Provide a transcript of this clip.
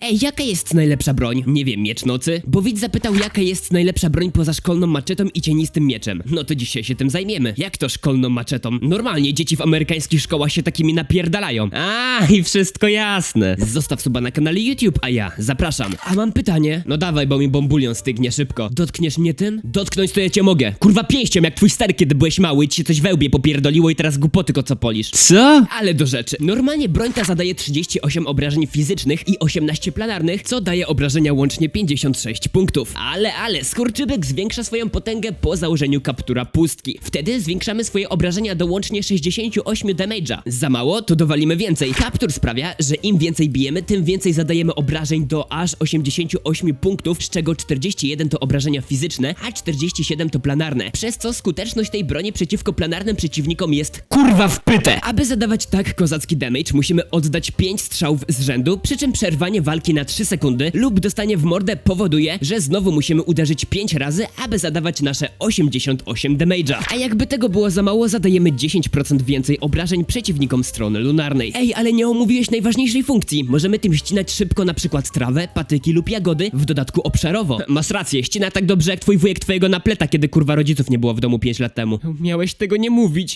Ej, jaka jest najlepsza broń? Nie wiem, miecz nocy? Bo widz zapytał, jaka jest najlepsza broń poza szkolną maczetą i cienistym mieczem. No to dzisiaj się tym zajmiemy. Jak to szkolną maczetą? Normalnie dzieci w amerykańskich szkołach się takimi napierdalają. A, i wszystko jasne. Zostaw suba na kanale YouTube, a ja zapraszam. A mam pytanie. No dawaj, bo mi bombulion stygnie szybko. Dotkniesz mnie tym? Dotknąć to ja cię mogę. Kurwa pięścią, jak twój stary, kiedy byłeś mały i ci się coś we łbie popierdoliło i teraz głupoty co polisz. Co? Ale do rzeczy. Normalnie broń ta zadaje 38 obrażeń fizycznych i 18 planarnych, co daje obrażenia łącznie 56 punktów. Ale, ale, skurczybyk zwiększa swoją potęgę po założeniu kaptura pustki. Wtedy zwiększamy swoje obrażenia do łącznie 68 damage'a. Za mało, to dowalimy więcej. Kaptur sprawia, że im więcej bijemy, tym więcej zadajemy obrażeń do aż 88 punktów, z czego 41 to obrażenia fizyczne, a 47 to planarne. Przez co skuteczność tej broni przeciwko planarnym przeciwnikom jest Kurwa wpytę! aby zadawać tak kozacki damage, musimy oddać 5 strzałów z rzędu, przy czym przerwanie walki na 3 sekundy lub dostanie w mordę powoduje, że znowu musimy uderzyć 5 razy, aby zadawać nasze 88 damage'a. A jakby tego było za mało, zadajemy 10% więcej obrażeń przeciwnikom strony lunarnej. Ej, ale nie omówiłeś najważniejszej funkcji. Możemy tym ścinać szybko na przykład trawę, patyki lub jagody, w dodatku obszarowo. Masz rację, ścina tak dobrze jak twój wujek twojego napleta, kiedy kurwa rodziców nie było w domu 5 lat temu. Miałeś tego nie mówić.